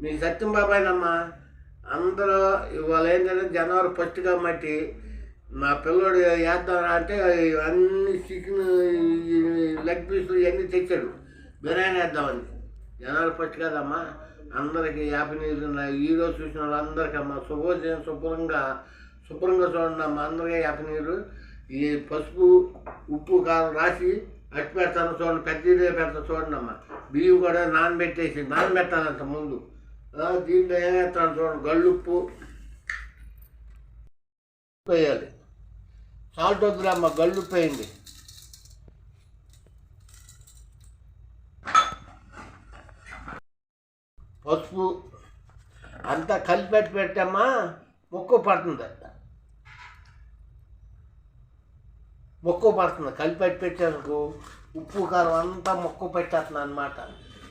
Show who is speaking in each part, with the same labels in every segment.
Speaker 1: మీ సత్యం బాబాయ్నమ్మా అందరూ ఇవాళ ఏంటంటే జనవరి ఫస్ట్ కాబట్టి మా పిల్లోడు వేద్దాం అంటే అన్ని చికెన్ లెగ్ పీసులు ఇవన్నీ తెచ్చాడు. బిర్యానీ వేద్దామని. జనవరి ఫస్ట్ కదమ్మా అందరికీ యాభై నీళ్ళు ఉన్నాయి ఈరోజు చూసిన వాళ్ళందరికీ అమ్మ శుభోదయం శుభ్రంగా శుభ్రంగా చూడండి అమ్మ. అందరికీ యాభై నీరు ఈ పసుపు ఉప్పు కారం రాసి అట్టి పెడతాను చూడండి పెద్ద ఇదే చూడండి అమ్మ బియ్యం కూడా నానబెట్టేసి నానబెట్టాలంట ముందు. దీంట్లో ఏం వేస్తాను చూడండి గళ్ళుప్పు వేయాలి. సాల్ట్ వద్దులమ్మ గళ్ళుప్పు వేయండి. పసుపు అంతా కలిపెట్టి పెట్టమ్మా ముక్కు పడుతుంది. మొక్కు పడుతుంది. కలిపెట్టి పెట్టేందుకు ఉప్పు కారం అంతా మొక్కు పెట్టేస్తుంది అనమాట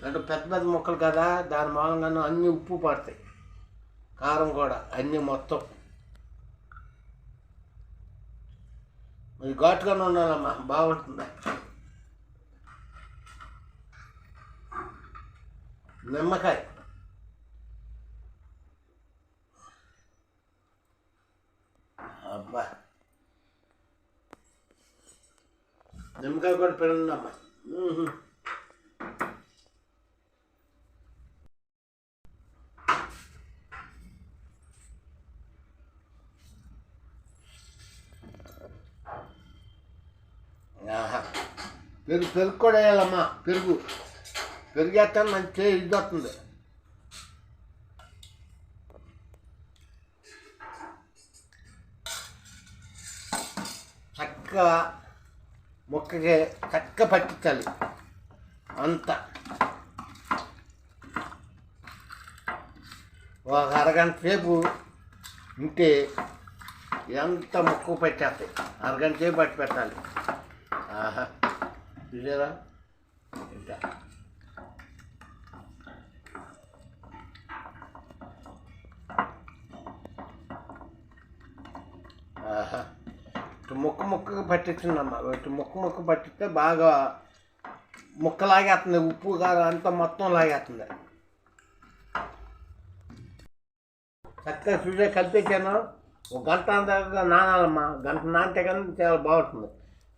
Speaker 1: అంటే పెద్ద పెద్ద మొక్కలు కదా దాని మూలంగానే అన్నీ ఉప్పు పడతాయి. కారం కూడా అన్నీ మొత్తం. మరి ఘాటుగానే ఉండాలమ్మా బాగుంటుంది. నిమ్మకాయ. అబ్బా. నిమ్మకాయ కూడా పెళ్ళమ్మా పెరుగు పెరుగు కూడా వేయాలమ్మా. పెరుగు. పెరుగు వేస్తాను మంచి ఇది వస్తుంది చక్కగా మొక్కకి చక్క పట్టించాలి. అంత. ఒక అరగంట సేపు ఉంటే ఎంత మొక్క పెట్టేస్తాయి? అరగంట సేపు పట్టి పెట్టాలి. ఆహా. చూసారా? ఇంకా ఆహా ఇటు ముక్క ముక్కకు పట్టించిందమ్మా. ఇటు ముక్క ముక్క పట్టిస్తే బాగా ముక్క లాగేస్తుంది ఉప్పు కారం అంతా మొత్తం లాగేస్తుంది. చక్కగా చూసే కలిపేసాను ఒక గంట అంతగా నానాలమ్మా. గంట నానితే కానీ చాలా బాగుంటుంది.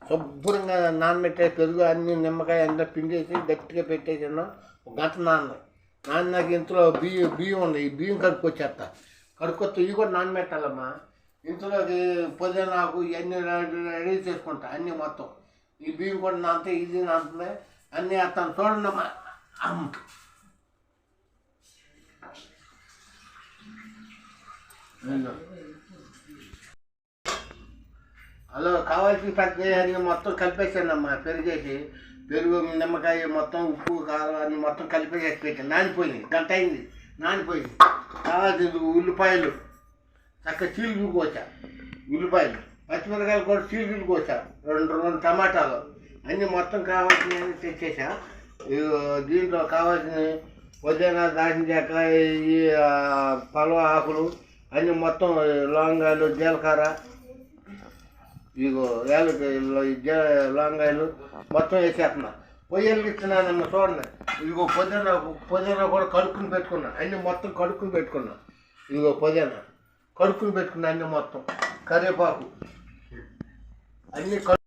Speaker 1: శుభ్రంగా నానబెట్టే పెరుగు అన్ని నిమ్మకాయ అంతా పిండేసి గట్టిగా పెట్టేసాను? ఒక గంట నాన్న. నాన్నకి ఇంతలో బియ్యం బియ్యం ఉంది. ఈ బియ్యం కడుక్కొచ్చేస్తా. కడుక్కొస్తే ఇవి కూడా నానబెట్టాలమ్మా. ఇంతలోకి నాకు ఇవన్నీ రెడీ చేసుకుంటా అన్నీ మొత్తం. ఈ బియ్యం కూడా నాంతే ఇది నాంతుంది అన్నీ అతను చూడండి హలో కావాల్సిన పెద్ద మొత్తం కలిపేసానమ్మా పెరిగేసి. పెరుగు నిమ్మకాయ మొత్తం ఉప్పు కారం అన్ని మొత్తం కలిపేసేసి పెట్టాను నానిపోయింది గంట అయింది. నానిపోయింది కావాల్సింది ఉల్లిపాయలు. చక్క చీలు కోసా ఉల్లిపాయలు. పచ్చిమిరకాయలు కూడా చీలు కోసా రెండు రెండు టమాటాలు. అన్నీ మొత్తం కావాల్సినవి తెచ్చేసా. దీంట్లో కావాల్సిన పుదీనా దాచిన చెక్క ఈ పలవ ఆకులు అన్నీ మొత్తం లవంగాయలు జీలకర్ర ఇగో యాలకాయలు ఈ లవంగాయలు మొత్తం వేసేస్తున్నా. పొయ్యలు ఇస్తున్నానమ్మ చూడండి. ఇదిగో పొద్దున పొద్దున కూడా కడుక్కుని పెట్టుకున్నా. అన్నీ మొత్తం కడుక్కుని పెట్టుకున్నా. ఇదిగో పుదీనా. కడుక్కుని పెట్టుకున్న అన్నీ మొత్తం. కరివేపాకు. అన్ని కడు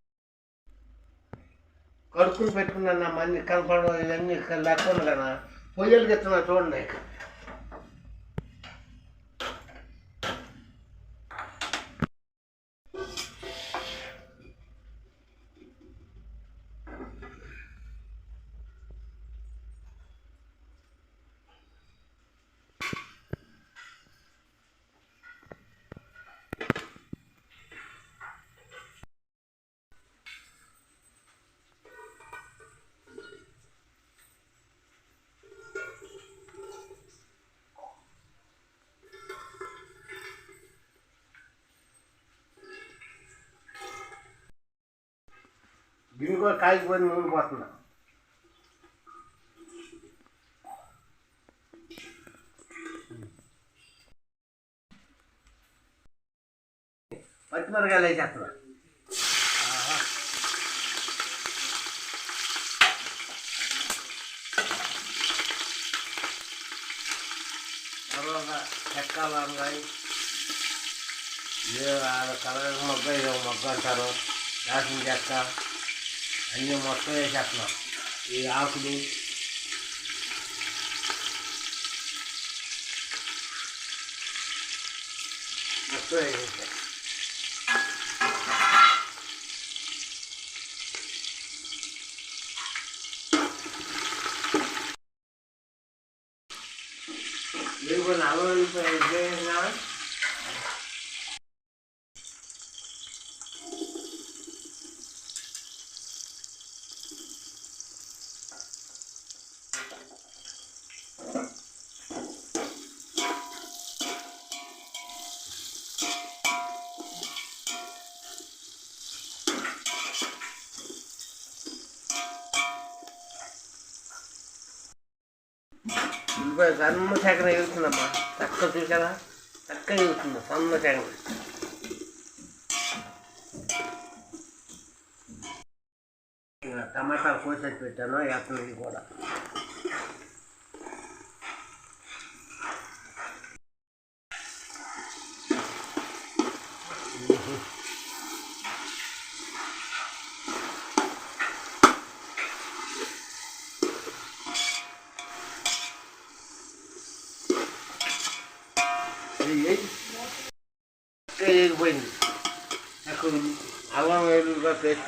Speaker 1: పెట్టుకున్నా అన్ని కనపడడం ఇవన్నీ లెక్క కదా పొయ్యలు ఇస్తున్నా చూడండి भीमको काइज पनि हुनु बस्न पचमर्गालाई जात्रो। ठ्याक्का बाबुलाई यो अब तपाईँको मकै गाउँ मक्का छ दार्जिलिङ ट्याक्का అన్నీ మొత్తం వేసేస్తున్నాం. ఈ ఆకులు. మొత్తం వేసేసాం. సన్న సెగన ఎగుతుందమ్మా చక్క చూసారా? చక్క ఎగుతుంది సన్న సెగన టమాటాలు కోసేసి పెట్టాను వేస్తుంది కూడా.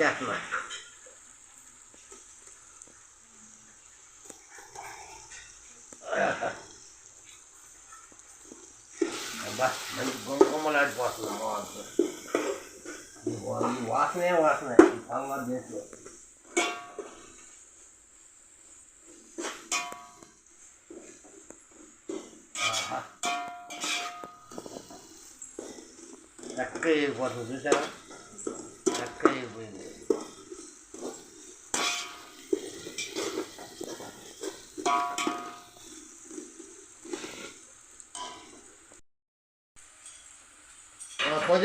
Speaker 1: వేలుగా పేస్ట్ చేస్తున్నా అబ్బా మంచి గుమ్మలాడిపోతుంది వాసన ఈ వాసనే వాసన ఈ పల్లా దేశంలో ఆహా చక్క అయిపోతుంది చూసారా చక్క అయిపోయింది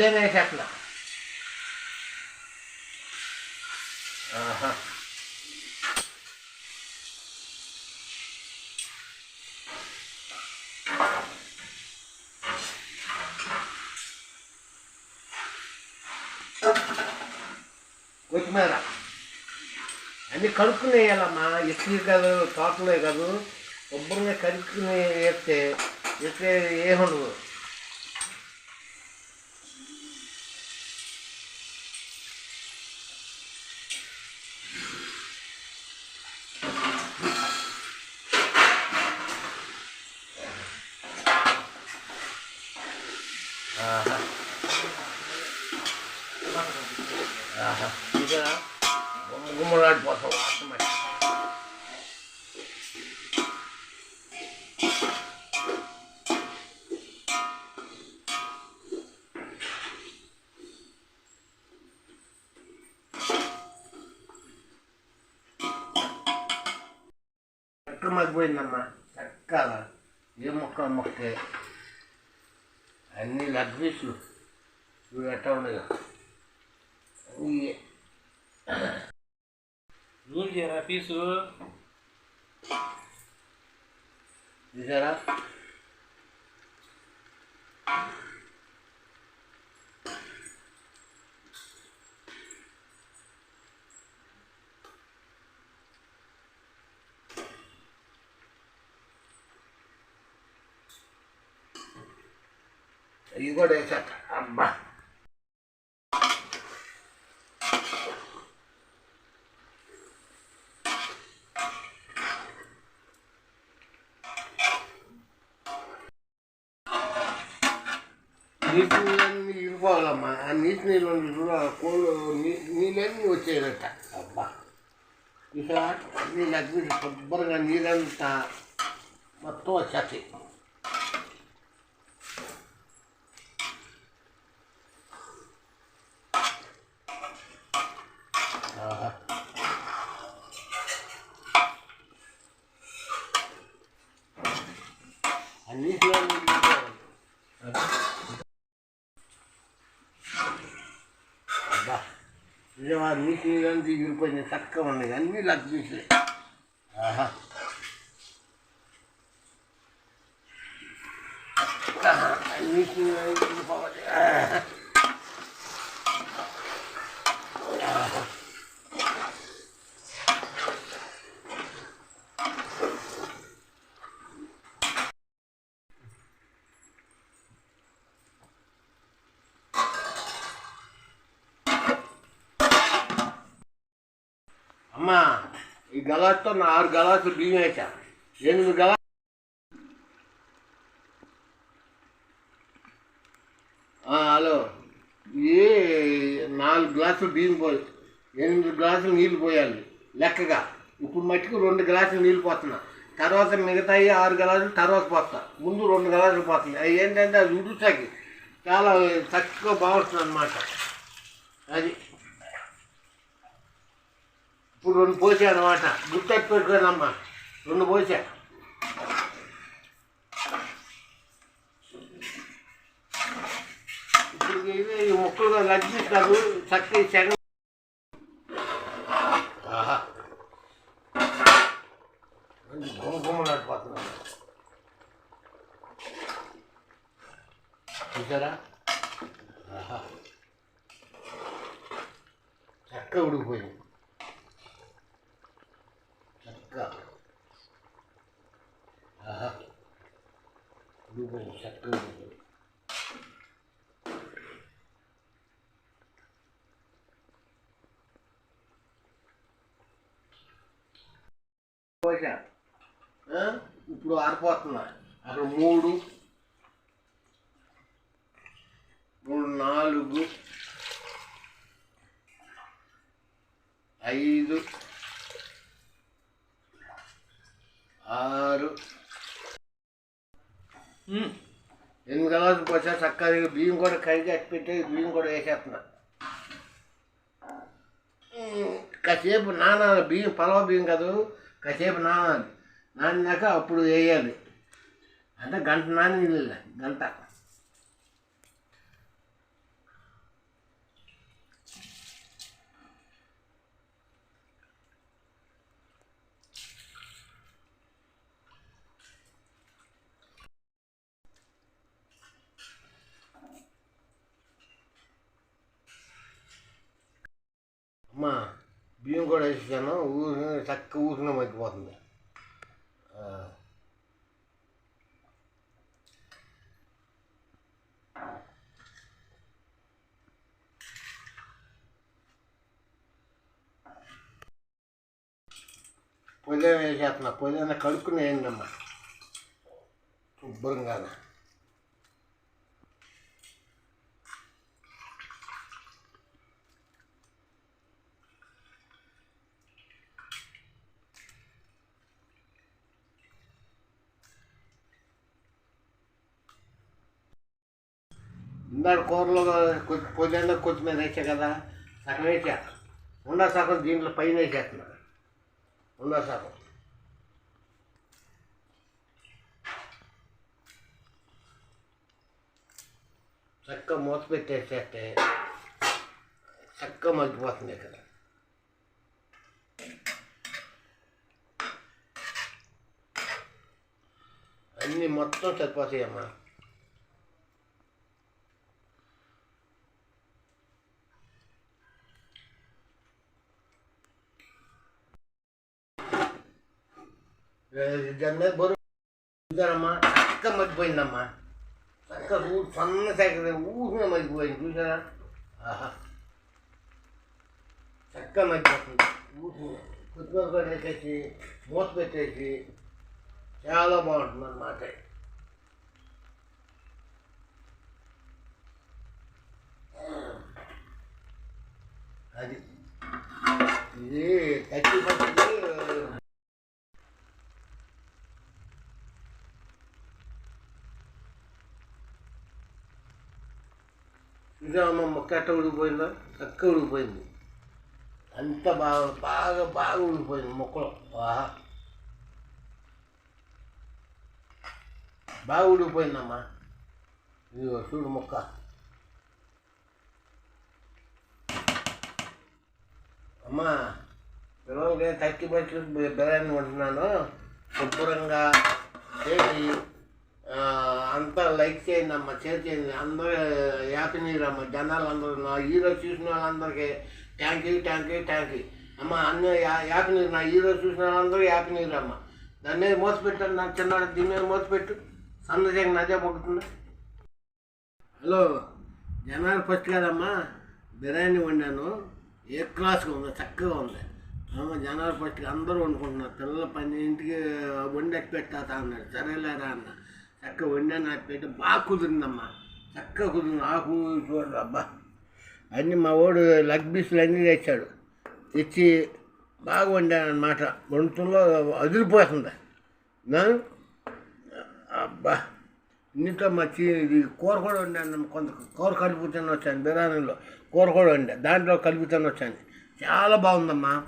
Speaker 1: పుదీనా వేసేస్తున్నా కొత్తిమీర అన్నీ కలుపుకుని వేయాలమ్మా ఎక్కువ కాదు తోటలే కాదు శుభ్రంగా కలుపుకుని వేస్తే వేస్తే ఏముండదు ఉన్నాయి అన్ని లగ్వీసులు ఇప్పుడు ఎట్లా ఉండదు అన్నీ.
Speaker 2: రూల్ చేయరా పీసు?
Speaker 1: చూసారా ఇది కూడా వేసాక అబ్బా నీటి నీళ్ళన్నీ ఇరిపోవాలమ్మా ఆ నీటి నీళ్ళు కూడా కోళ్ళు నీళ్ళన్నీ వచ్చేదట అబ్బా. ఇక నీళ్ళు అగ్ని శుభ్రంగా నీళ్ళంతా మొత్తం వచ్చేస్తాయి ఆహా. ఆ నీటిలో నీళ్ళు ఇరిపోవాలి. అబ్బా నిజమా నీటి నీళ్ళని దిగిపోయింది చక్కగా ఉన్నాయి అన్నీ లక్ తీసలే ఆహా నీకు ఇది పోవాలి. అమ్మా ఈ గలాస్తో నా ఆరు గలాసులు బియ్యం వేసా ఎనిమిది గలా హలో. ఈ నాలుగు గ్లాసులు బియ్యం పోయి ఎనిమిది గ్లాసులు నీళ్ళు పోయాలి లెక్కగా. ఇప్పుడు మట్టికి రెండు గ్లాసులు నీళ్ళు పోతున్నా తర్వాత మిగతాయి ఆరు గ్లాసులు తర్వాత పోస్తా. ముందు రెండు గ్లాసులు పోతుంది అవి ఏంటంటే అది ఉడుతాకి చాలా చక్కగా బాగుంటుంది అనమాట అది ఇప్పుడు రెండు పోసా అనమాట గుర్తెట్టు పెట్టుకోనమ్మా రెండు పోసా ఇప్పుడు ఇవి ఈ మొక్కలుగా లగ్గిస్తారు చక్కగా శనగ. ఆహా. మంచి గుమ్మ గుమ్మలాడిపోతున్నాను చూసారా? ఆహా. చక్కగా ఉడికిపోయింది చక్కగా ఆహా ఉడికిపోయింది చక్కగా ఉడికిపోయింది పోసా ఆ? ఇప్పుడు ఆరిపోతున్నా. అక్కడ మూడు మూడు నాలుగు ఐదు ఆరు. ఎనిమిది గలాసులు పోసా చక్కగా బియ్యం కూడా కడిగి అట్టి పెట్టి బియ్యం కూడా వేసేస్తున్నా. కాసేపు నానాలి బియ్యం పలవ బియ్యం కాదు కాసేపు నానాలి. నానినాక అప్పుడు వేయాలి. అంటే గంట నాని గంట. అమ్మా బియ్యం కూడా వేసేసాను. ఊసిన చక్క ఊసిన మగ్గిపోతుంది. పొద్దున వేసేస్తున్నా పొద్దున కడుక్కుని వేయండమ్మా శుభ్రంగా ఇందాక కూరలో కొద్ది పొద్దున్న కొత్తిమీర వేసా కదా సగం వేసా. ఉన్న సగం దీంట్లో పైన వేసేస్తున్నా. ఉండా సగం చక్కగా మూత పెట్టేసేస్తే చక్కగా మగ్గిపోతుంది ఇక్కడ అన్నీ మొత్తం సరిపోతాయమ్మా దాని మీద బరువు చూసారమ్మా చక్క మర్చిపోయిందమ్మా. చక్క ఊ సన్న సైకిల్ ఊసిన మర్చిపోయింది చూసారా ఆహా. చక్క మర్చిపోతుంది. ఊసిన కొత్తిమీర పెట్టేసి వేసేసి మూత పెట్టేసి చాలా బాగుంటుంది అన్నమాట అది. ఇది కచ్చి పచ్చి మొక్క ఎట్ట ఉడికిపోయిందో చక్కగా ఉడికిపోయింది అంత బాగా బాగా బాగా ఉడికిపోయింది మొక్కలు. ఆహా. బాగా ఉడికిపోయిందమ్మా ఇదిగో చూడు మొక్క. అమ్మా పిల్లలకి తక్కి బట్టి బిర్యానీ ఉంటున్నాను శుభ్రంగా చేసి అంతా లైక్ చేయండి అమ్మ షేర్ చేయండి. అందరూ హ్యాపీ అమ్మ. జనాలు అందరూ నా హీరో చూసిన వాళ్ళందరికీ thank you thank you thank you. అమ్మ అన్ని హ్యాపీ న్యూ నా హీరో చూసిన వాళ్ళందరూ హ్యాపీ న్యూ అమ్మ. దాని మీద మోసపెట్టాను నాకు చిన్నవాడు దీని మీద మోసపెట్టు. సందజంగా నదే పొగుతుంది హలో జనవరి ఫస్ట్ కదమ్మా బిర్యానీ వండాను. ఏ క్లాస్గా ఉంది చక్కగా ఉంది. అమ్మ జనవరి ఫస్ట్కి అందరూ వండుకుంటున్నారు. పిల్లల పని ఇంటికి వండి అట్టి అన్నాడు. సరేలేరా అన్న. చక్కగా వండాను నా పెట్టి బాగా కుదిరిందమ్మా. చక్కగా కుదిరింది. ఆకు చూడండి అబ్బా. అన్నీ మా వాడు లగ్ పీసులు అన్నీ తెచ్చాడు. తెచ్చి బాగా వండాను అనమాట వండుతుల్లో అదిరిపోతుంది. అబ్బా. ఇంట్లో మచ్చి ఇది కూర కూడా వండాను కొంత కూర కలుపుతాను వచ్చాను బిర్యానీలో కూర కూడా వండా. దాంట్లో కలుపుతాను వచ్చాను. చాలా బాగుందమ్మా.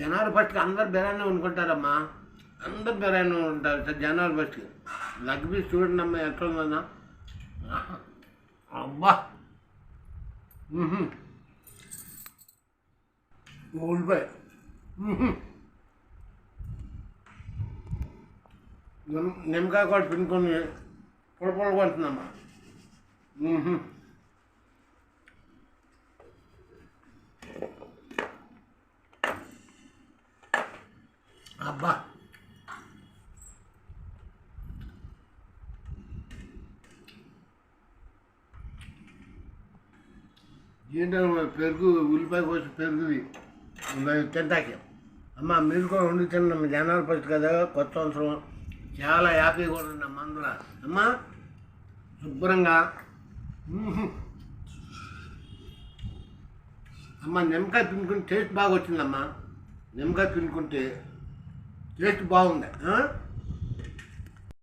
Speaker 1: జనవరి ఫస్ట్కి అందరు బిర్యానీ వండుకుంటారమ్మా అందరు బిర్యానీ ఉంటారు సార్ జనవరి ఫస్ట్కి లగ్బీ చూడండి అమ్మా ఎట్లా ఉందన్నా. అబ్బా. మ్మ్హ్మ్. నిమ్మకాయ కూడా పిండుకొని పొడి అబ్బా. ఏంటంటే పెరుగు ఉల్లిపాయ కోసి పెరుగుది. మరి తింటాకి. అమ్మ మీరు కూడా వండి తిన్నాం జనవరి ఫస్ట్ కదా కొత్త సంవత్సరం. చాలా హ్యాపీగా ఉన్నాం అందులో అమ్మా శుభ్రంగా. అమ్మ నిమ్మకాయ తినుకుంటే టేస్ట్ బాగా వచ్చిందమ్మా. నిమ్మకాయ తినుకుంటే టేస్ట్ బాగుంది.